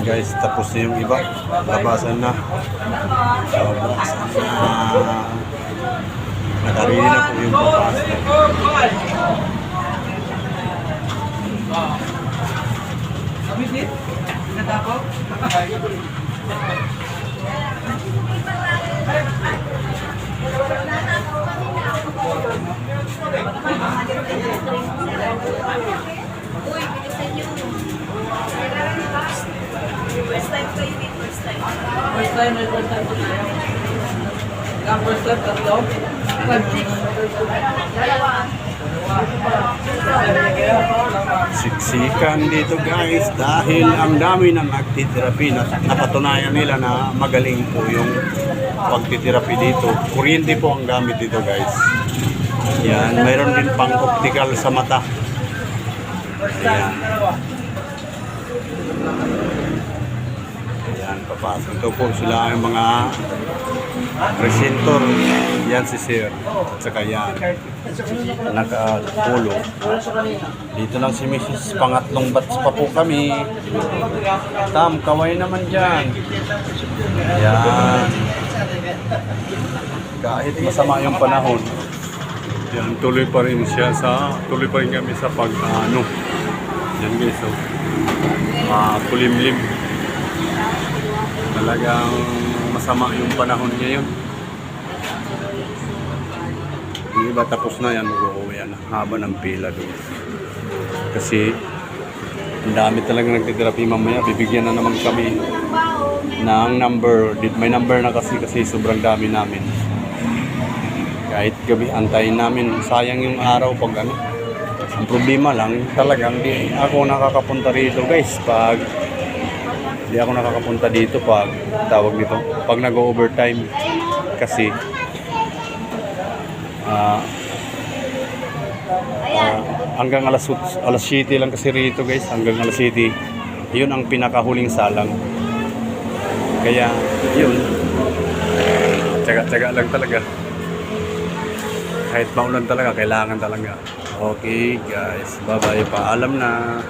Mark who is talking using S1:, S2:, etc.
S1: Yan guys, tapos yung iba. Labasan na. Labasan na. Nakarili na po yung papasok.
S2: Uy, bilisan nyo. First time kayo dito, first time.
S3: First time, may first time po tayo. Ang first time, tatlo. Five.
S1: Siksikan dito guys dahil ang dami ng nagtitherapy na napatunayan nila na magaling po yung pagtitherapy dito. Kuryente po ang gamit dito guys. Yan, mayroon din pang optical sa mata. Ayan. Papasok daw po sila ang mga presentor. Yan si Sir. At saka yan. Nakapulo. Dito lang si Mrs. Pangatlong bats pa po kami. Tam, kaway naman dyan. Yan. Kahit masama yung panahon. Yan, tuloy pa rin siya sa, tuloy pa rin kami sa pag, ano. Yan guys, so. Uh, kulimlim. Talagang masama yung panahon ngayon. Yung iba tapos na yan, mag-uwi yan. Haba ng pila doon. Kasi ang dami talaga nagtitherapy mamaya. Bibigyan na naman kami ng number. May number na kasi kasi sobrang dami namin. Kahit gabi antayin namin. Sayang yung araw pag ano. Ang problema lang, talagang di ako nakakapunta rito guys pag di ako nakakapunta dito pag tawag nito pag nag-overtime kasi. Ah ah, hanggang alas, alas 7 lang kasi rito guys. Hanggang alas 7 yun ang pinakahuling salang. Kaya yun. Tsaga-tsaga lang talaga. Kahit maulan talaga kailangan talaga. Okay guys. Bye bye paalam na